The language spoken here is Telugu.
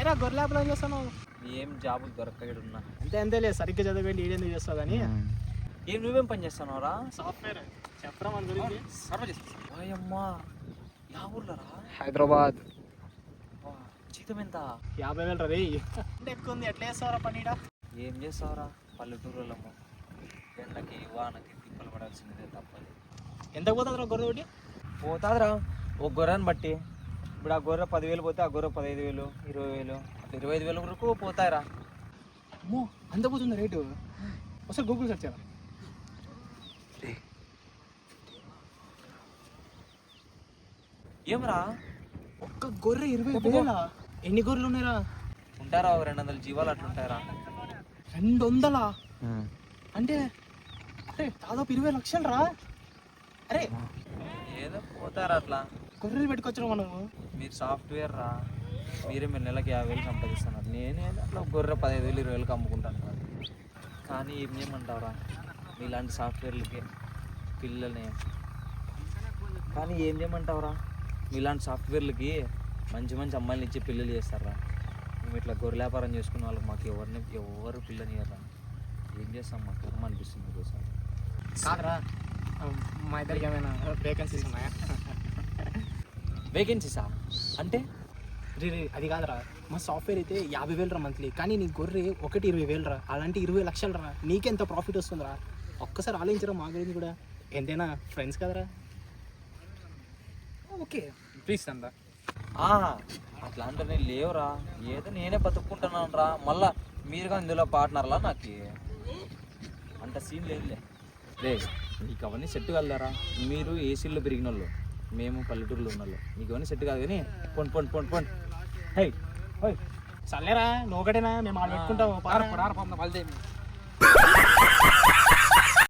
ఏంద్రా గొర్రె ఏం చేస్తాను ఏం జాబులు దొరకడున్నా అంతే అంతేలే సరిగ్గా చదవండి ఈడేందుకు చేస్తావు కానీ? ఏం నువ్వేం పని చేస్తున్నావురా? సాఫ్ట్వేర్ చెప్పరా మన గురించి? ఓయమ్మా యా ఊర్లోరా? హైదరాబాద్. జీతం ఎంత? యాభై వేలు రే అంటే ఎక్కువ ఉంది ఎట్లా చేస్తావరా పనిడా? ఏం చేస్తావురా? పల్లెటూరులమ్మో ఎండకి వానకి తిప్పలు పడాల్సిందే తప్పదు. ఎంత పోతుందిరా గొర్రె ఒకటి పోతాదిరా ఒక గొర్రెని బట్టి. ఇప్పుడు ఆ గొర్రె పదివేలు పోతే ఆ గొర్రె పదహైదు వేలు ఇరవై వేలు ఇరవై ఐదు వేల వరకు పోతాయిరా. అమ్మో అంత పోతుంది రేటు? ఒకసారి గూగుల్ సెర్చ్ చేయాలి? ఏమరా? ఒక్క గొర్రె ఇరవై వేల? ఎన్ని గొర్రెలు ఉన్నాయిరా? ఉంటారా ఒక రెండు వందల జీవాలు అట్లా ఉంటాయరా రెండు వందలా అంటే అరే దాదాపు ఇరవై లక్షలు రా అరే. ఏదో పోతారా అట్లా. గొర్రెలు పెట్టుకొచ్చిన మనము మీరు సాఫ్ట్వేర్ రా. మీరే మీరు నెలకి యాభై వేలు సంపాదిస్తున్నారు. నేనే అట్లా గొర్రె పదహైదు వేలు ఇరవై వేలకు అమ్ముకుంటాను. కానీ ఏం చేయమంటావురా మీలాంటి సాఫ్ట్వేర్లకి పిల్లల్ని. కానీ ఏం చేయమంటావురా మీలాంటి సాఫ్ట్వేర్లకి మంచి మంచి అమ్మాయిలు ఇచ్చి పిల్లలు చేస్తారా మేము ఇట్లా గొర్రె వ్యాపారం చేసుకున్న వాళ్ళకి మాకు ఎవరిని ఎవరు పిల్లనియరా ఏం చేస్తాం? మాకు కర్మ అనిపిస్తుంది ఒకసారి కాదురా. మా ఇద్దరికి ఏమైనా వేకెన్సీస్ ఉన్నాయా? వేకెన్సీసా అంటే రీ రీ, అది కాదురా. మా సాఫ్ట్వేర్ అయితే యాభై వేలు రా మంత్లీ కానీ నీ గొర్రె ఒకటి ఇరవై వేలు రా. అలాంటి ఇరవై లక్షలు రా. నీకెంత ప్రాఫిట్ వస్తుందిరా ఒక్కసారి ఆలోచించరా మా గురించి కూడా? ఎంతైనా ఫ్రెండ్స్ కదరా? ఓకే ప్లీజ్ అందా నేను లేవురా. ఏదో నేనే బతుక్కుంటున్నాను రా. మళ్ళా మీరుగా ఇందులో పార్ట్నర్లా నాకు? అంత సీన్ లేదులే. లే మీకు అవన్నీ సెట్ కలదారా మీరు ఏసీల్లో పెరిగిన వాళ్ళు మేము పల్లెటూరులో ఉన్న వాళ్ళు మీకు అవన్నీ సెట్ కాదు కానీ పొండి పొండి పొండి పొండి హై హై సర్లేరా నువ్వు ఒకటేనా మేము ఆడ పెట్టుకుంటాము పారా పొందాం